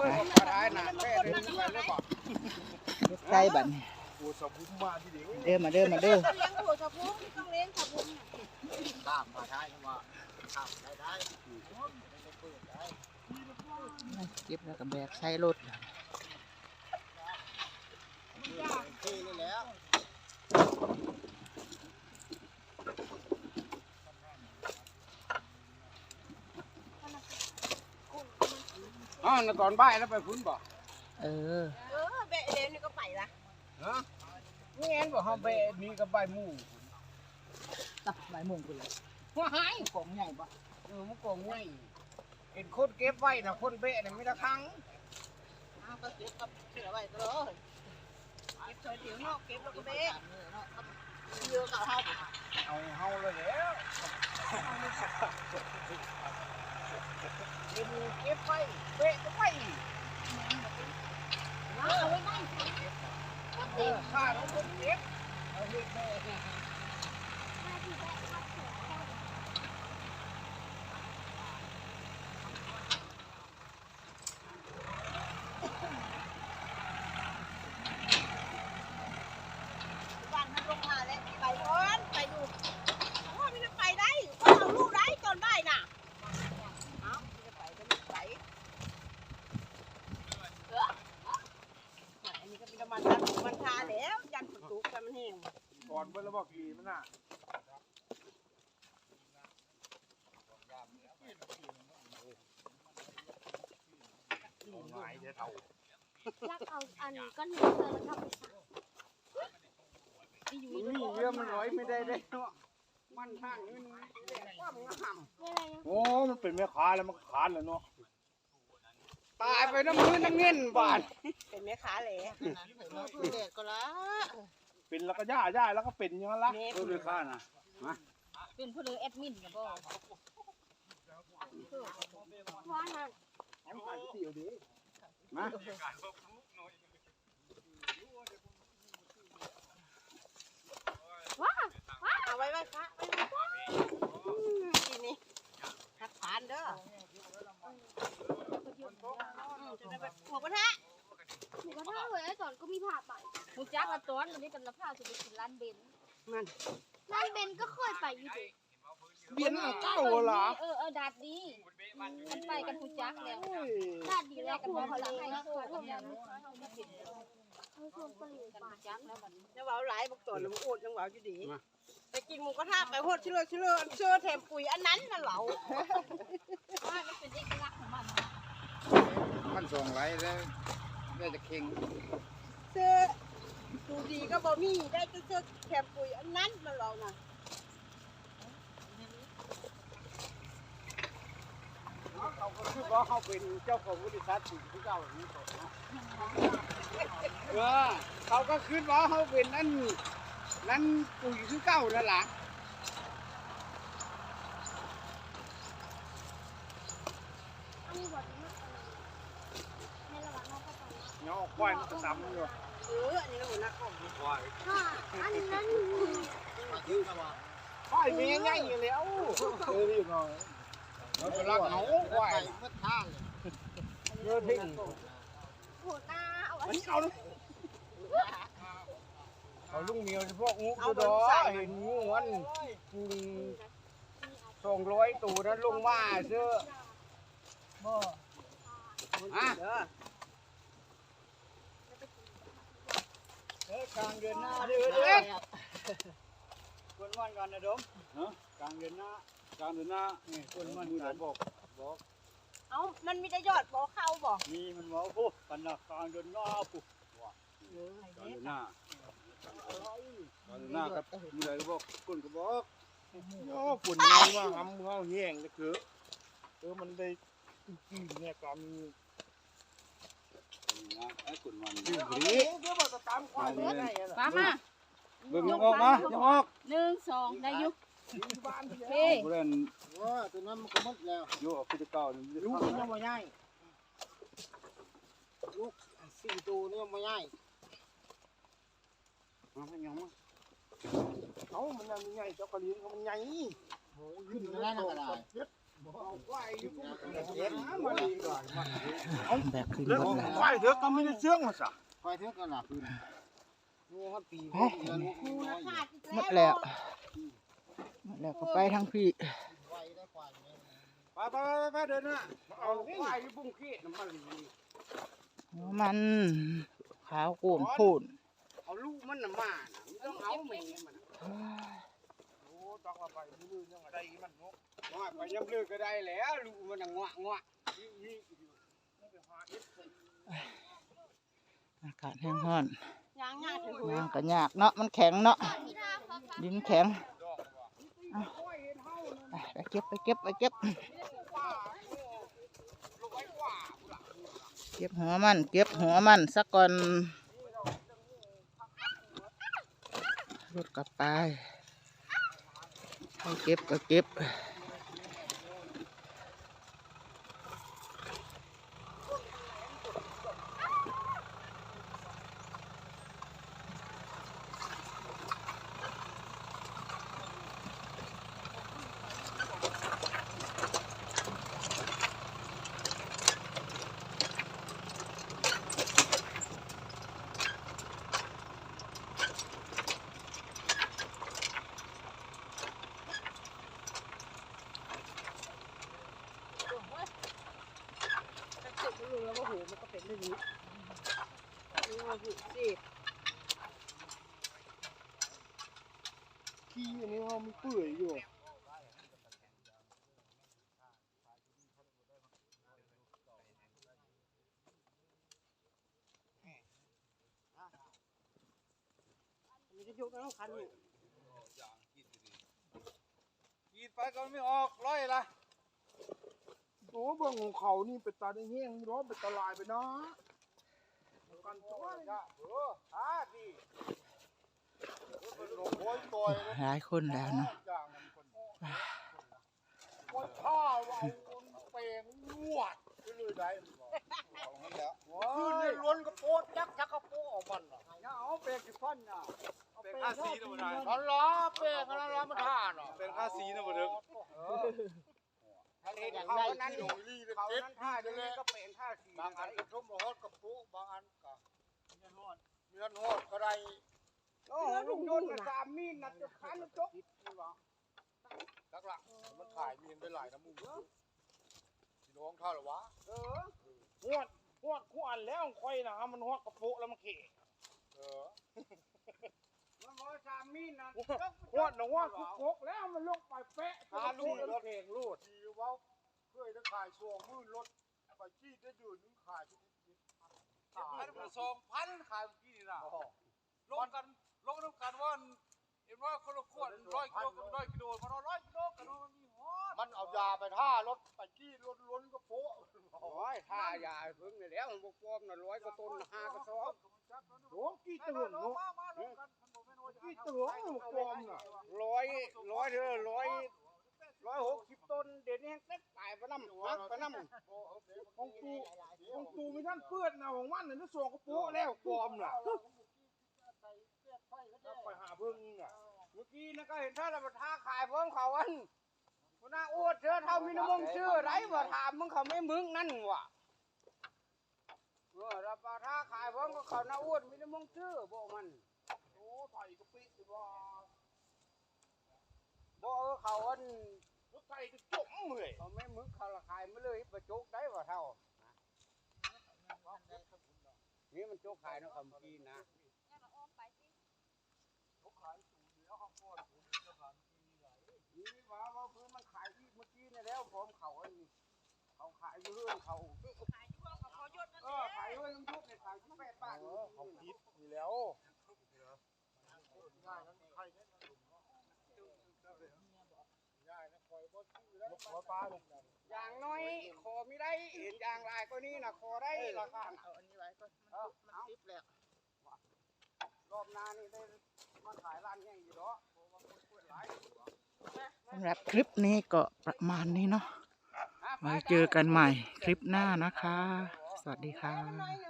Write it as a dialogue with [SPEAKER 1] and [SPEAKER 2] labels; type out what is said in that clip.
[SPEAKER 1] ใช่แบอก
[SPEAKER 2] ใส่บัดนี้
[SPEAKER 1] กูสบุมมาเดียว
[SPEAKER 2] เด้อมาเดิมาเด้อ
[SPEAKER 3] ต้องเลี้ยงหัวชะพุงต้องเลี้ยงชะพุง
[SPEAKER 1] ข้ามมาได้ว่าข้ามได้ได้
[SPEAKER 2] เก็บแล้วก็แบกใช้รถ
[SPEAKER 1] ที่นี่แล้ว อ๋อตอนบ่ายแล้วไปพุ่นบ่
[SPEAKER 2] เออ
[SPEAKER 3] เออเบะเดนนี่ก็ไปละ
[SPEAKER 1] ฮะนี่เอ็นบอกเขาไปนี่กับใบหมู
[SPEAKER 2] ตับใบายโมงกูเลย
[SPEAKER 1] ว่าหาย
[SPEAKER 2] ของใหญ่ปะ
[SPEAKER 1] เออมันกงไงเห็นคนเก็บไว้นะคนเบะเนี่ยไม่ละครั้ง
[SPEAKER 3] เอาก็เก็บกับเสือไว้ตลอดเก็บเสือถิวนอกเก็บแล้วก็เบะเยอะกับเฮา
[SPEAKER 1] เอาเฮาเลยแล้ว เก็บเก็บไว้เบะก็ไว้
[SPEAKER 3] เอาไว้ได้
[SPEAKER 1] เออข้าต้องคนเก็บเอาเฮ็ดแม่
[SPEAKER 3] วันมันลงมาแล้วไปก่อนไปดูโอ้ไม่ได้ไปได้เอาลูกได้ตอนบ่ายน่ะเอาไม่ได้ไปก็ไม่ไปเอออันนี้ก็เป็นมันทามันทา แล้วยันฝนตกแต่มันแห้ง
[SPEAKER 1] ก่อนเพิ่นแล้วบอกกี่มันน่ะ
[SPEAKER 4] ลักเอาอันก้อนหินเจอแล้วทำไปสักไปอยู่
[SPEAKER 1] นี่เยอะมันร้อยไม่ได้ได้เนาะมันทางนี้มันว่ามันก็ห่ำ
[SPEAKER 4] เวลายัง
[SPEAKER 5] โอ้มันเป็นแม่ค้าแล้วมันก็ขานแล้วเนาะ
[SPEAKER 1] ตายไปน้ำมือน้ำเงินบาท
[SPEAKER 3] เป็นแม่ค้าแหละเด็กก็ละ
[SPEAKER 5] เป็นแล้วก็ย่าย่าแล้วก็เป็นอย่างนั้นละ
[SPEAKER 3] แม่
[SPEAKER 5] เออแม่ค้านะ
[SPEAKER 3] เป็นผู้เลือแอดมินนะบ่
[SPEAKER 4] ว่านั่น
[SPEAKER 5] มา
[SPEAKER 4] ว่าว่า
[SPEAKER 3] เอาไว้ไว้พระไว้ไว้ทีนี้หักผานเด้อ จะได้แบบหัวกระทะ
[SPEAKER 4] หนูก็ท่าเลยไอ้สอนก็มีผ่าไป
[SPEAKER 6] หูจักละต้นวันนี้เป็นละผ้าสุดไปกินร้านเบน
[SPEAKER 3] มัน
[SPEAKER 4] ร้านเบนก็เคยไปอยู่ดิ
[SPEAKER 1] เบียนเก้าเหรอ
[SPEAKER 6] เออเออดาดดีมันไปกันหูจักแล้ว
[SPEAKER 4] ด้านดี
[SPEAKER 6] แร
[SPEAKER 4] แล้ว
[SPEAKER 6] กกัน
[SPEAKER 4] หัว
[SPEAKER 6] มา
[SPEAKER 4] เขา
[SPEAKER 6] หลั
[SPEAKER 4] เล
[SPEAKER 6] ง
[SPEAKER 4] ย
[SPEAKER 6] ให้
[SPEAKER 4] นะ
[SPEAKER 6] โซ่ทำยัง
[SPEAKER 4] เขาชวนปลี
[SPEAKER 6] กัน
[SPEAKER 4] ไป
[SPEAKER 6] หูจักแล้วบัดนี้
[SPEAKER 3] จะเว้าหลายบอกต่อแล้วมันโอดยังเว้าอยู่ดีไปกินหมูกระทะไปโหดชิเลอชิเลอเชื่อแถมปุ๋ยอันนั้นน่ะเหลา
[SPEAKER 6] ว่ามันเป็นเอกลักษณ์ของมัน
[SPEAKER 1] มันส่งไรแล้วได้จะเข่ง
[SPEAKER 3] เสื้อดูดีก็บ่มีได้แต่เสื้อแถมปุ๋ยอันนั้นน่ะเหลาน่ะ
[SPEAKER 1] เขาก็คือว่าเขาเป็นเจ้าของบริษัทปุ๋ยที่เก่าอย่างนี้ก่อนเนาะเออเขาก็คิดว่าเขาเป็นนั่นนั่นปุ๋ยคือเก่านั่นแหละ
[SPEAKER 4] อันนี้บอกนะในระหว่างน้องก็ไป
[SPEAKER 5] เนาะควายมันก็ดำอยู่
[SPEAKER 3] เอออันนี้ก็หัวหน้าของ
[SPEAKER 4] ค่ะอันนั้น
[SPEAKER 1] ควายมีง่ายอยู่แล้ว
[SPEAKER 5] เออนี่หน่อย
[SPEAKER 1] มันเป็นรักเขาควายเยอทิ้ง
[SPEAKER 4] หัวหน้าเอาไว้
[SPEAKER 1] มันเอาเอาลุงเหนียวเฉพาะงูกระดอเห็นงูมันจุงสองร้อยตัวนั้นลงมาเสื้อบ่อะ
[SPEAKER 3] เอ
[SPEAKER 1] อกลางเดือนหน้าเดือนเอ็ดคนวันกันนะดม
[SPEAKER 5] ฮะ
[SPEAKER 1] กลางเดือนหน้าก
[SPEAKER 5] ลางเดือนหน้า
[SPEAKER 1] นี่คนวัน
[SPEAKER 5] มือไหน
[SPEAKER 1] กัน
[SPEAKER 5] บอกบอก
[SPEAKER 3] เอ้ามันมีแต่ยอดบ่เข้าบ่
[SPEAKER 5] มีมันบอกโอ้กันนะกลางเดือนหน้าปุ๊บกลางเดือนหน้ากลางเดือนหน้าครับมือไหนก็บอกคนก็บอก
[SPEAKER 7] โอ้ฝนมันว่าหำเขาแห้งเลยคือเออมันได้อืมเนี่ยกรรม
[SPEAKER 5] นะไอ้นมัน
[SPEAKER 1] เดี๋ยวเดี๋ยวบอกจะตาม ควายเบิดได้อะ
[SPEAKER 6] มามา
[SPEAKER 5] เบิ่งยังออกมายังออก
[SPEAKER 6] หนึ่งสองได้ยุ
[SPEAKER 1] บ้าน
[SPEAKER 6] โอ
[SPEAKER 1] เเค
[SPEAKER 5] เพื่อน
[SPEAKER 1] ว่าตัวนั้นมันก็หมดแล้ว
[SPEAKER 5] โยกคือเก่านี่
[SPEAKER 1] ลูกมันยังไม่ง่ายลูกสี่ตัวนี่ยังไม่ง่าย
[SPEAKER 5] มันยังมา
[SPEAKER 7] เขามันยังมีไงเจ้ากระเลี้ยงเขามันใหญ่
[SPEAKER 1] ขึ้นแล้วนะก็ได้เอาค
[SPEAKER 2] แบกขึ้นรถแล้ว
[SPEAKER 7] ควายเถอะก็ไม่ได้เชื่องมาซะ
[SPEAKER 1] ควายเท่ากันหลับคืนงูครับปี
[SPEAKER 2] เฮ้ย
[SPEAKER 3] กูน
[SPEAKER 2] หม
[SPEAKER 3] แล้ว
[SPEAKER 2] ดแล้วหมดแล้วก็ไปทั้งพี่
[SPEAKER 1] ไป
[SPEAKER 5] ไปไปเดินนะ
[SPEAKER 1] เอาควายอยู่พุ่งเขตน้ำมัน
[SPEAKER 2] มันขาวโกมพูน
[SPEAKER 1] เอาลูกมันน่ะมาน่ะไม่ต้องเอาแม่มัน
[SPEAKER 7] โอ้ต้องเอาไปมือยังไงได้มันนาะ
[SPEAKER 1] ว่าไปย้ำเลือกก็ได้แล้วลูกมันน่ะงวะงวะนี่
[SPEAKER 2] อากาศแห้งร้อน
[SPEAKER 3] ยางงาถึง
[SPEAKER 2] ยางก็ยากเนาะมันแข็งเนาะดินแข็งเอาไปไปเก็บไปเก็บไปเก็บเก็บหัวมัน เก็บหัวมันสักก่อนรถกลับไปให้เก็บก็เก็บ
[SPEAKER 7] ขี้อันนี้ว่ามันเปื่อยอยู่
[SPEAKER 1] มันจะยกน้ำคันอยู่
[SPEAKER 5] กินไปก็ไม่ออกร้อยละ
[SPEAKER 7] โอ้เบิ่งของเขานี่เป็นตาได้แห้งร้อนเป็นตาลายไปนะกันช่วย
[SPEAKER 1] เอออ่าดี
[SPEAKER 7] เป็นลมโอยต่อย
[SPEAKER 2] หลายคนแล้วเนาะ
[SPEAKER 7] อย่างนั้นคนว่าข้าวเอาคนเปลงลวดไปเลยได้
[SPEAKER 5] เอางั้นแล้ว
[SPEAKER 7] คืนนี้ล้วนกระโปดยักษ์ยักษ์กระโปดออกมันน่ะ
[SPEAKER 1] อย่าเอาเปรกสิฟันน่ะ
[SPEAKER 5] เป็นค่าสีนะบ่ได้
[SPEAKER 7] อันล้อเปลงอันล้อมันท่าน่ะ
[SPEAKER 5] เป็นค่าสีนะบ่เด้ อ
[SPEAKER 1] ทะเล
[SPEAKER 7] อย่าง
[SPEAKER 1] เขา
[SPEAKER 7] ไร
[SPEAKER 1] นั้น
[SPEAKER 7] ที่หนูรีเลย
[SPEAKER 1] เขา
[SPEAKER 7] เจ็บ
[SPEAKER 1] นั้นท่าเดี๋ยวนี้ก็เป็นท่าสี
[SPEAKER 7] บางอันก็ทุ่มหอดกระปุบางอันก็เมียนหอดเมียนหอดก็ได้
[SPEAKER 1] โอ้ลุงยนต์สามมีดนัดจะพันจก
[SPEAKER 7] ลักละมันขายเมียนไปหลายน้ำมูกพี่น้องเท่าหรอวะ
[SPEAKER 1] เออ
[SPEAKER 7] หวดหวดคู่อันแล้วค่อยนะมันหอดกระปุแล้วมันเขเออ
[SPEAKER 1] มันบอกสามมีดนัด
[SPEAKER 7] หวดนะหวดคุกกแล้วมันลงไปเป๊ะหาลูกรถเองลูดทีว่าเคยได้ขายช่วงมือรถไปจี้ได้ยืนนึงขายทุกที
[SPEAKER 5] พันเป็นสองพันขายเมื่อกี้นี่นะลงกันลงน้ำกันว่าเห็นว่าคนละขวดร้อยกิโลกับร้อยกิโลมันร้อยกิโลกันมันมีฮอด
[SPEAKER 7] มันเอายาไปท่ารถไปจี้รถล้นกระโปะ
[SPEAKER 1] โอ้ยท่ายาพึ่งนี่แล้วมันบกปอมน่ะร้อยกว่าต้นห้ากระสอบ
[SPEAKER 7] โอ้กี่ตื่นเนาะ กี่ตื่นลูกกลมน่ะ
[SPEAKER 1] ร้อยร้อยเด้อร้อยร้อยหกสิบต้นเดี๋ยวนี้เต็มตายไปน้ำหักไปน้ำ
[SPEAKER 7] ของตูของตูไม่ท่านเปื้อนนะของวันนั้นส่งกระโปะแล้วกลมน่ะไปหาเพิ่งอะ
[SPEAKER 1] เมื่อกี้นะก็เห็นท่านเราท่าขายเพิ่มเขาอันคนน่าอวดเธอเท่ามีน้ำมงชื่อไรมาถามมึงเขาไม่มึงนั่นวะเออเราปท่าขายเพิ่มก็เขาน่าอวดมีน้ำมงชื่อบอกมัน
[SPEAKER 7] โอ้ไผ่กะปิสิว่า
[SPEAKER 1] บ อกเออเขาอัน
[SPEAKER 7] รถไฟจะจมเลย
[SPEAKER 1] เขาไม่มึงเขาละขายไม่เลยประจุกได้ว่าเท่านี่มันโจกขายเนาะคำกีนะนี่ว่าว่าพื้นมันขายที่เมื่อกี้นี่แล้วพร้อมเขาอันนี้เขาขายอยู่เรื่องเขาเออขายด้วยลุงยุกเนี่ยขายที่แปดบาท
[SPEAKER 7] เออเขาคิดมีแล้วง่ายนั้นใครเนี่ยง่ายนะคอยบ่ชื่ อแล้วขอป้าเลย
[SPEAKER 1] อย่างน้อยขอไม่ได้เห็นอย่างไรก็นี่นะขอได้ราคา
[SPEAKER 2] เอาอันนี้ไว้ก่อน
[SPEAKER 1] เออ
[SPEAKER 2] มัน
[SPEAKER 1] เอา
[SPEAKER 2] ติดแล้ว
[SPEAKER 1] รอบหน้านี่ได้มาขายร้านใหญ่อยู่เนาะเพราะว่าคนเปิดหลายอยู่เนาะ
[SPEAKER 2] สำหรับคลิปนี้ก็ประมาณนี้เนาะ
[SPEAKER 1] อะไป
[SPEAKER 2] ไว้เจอกันใหม่คลิปหน้านะคะ สวัสดีค่ะ
[SPEAKER 3] น้อยหนึ่ง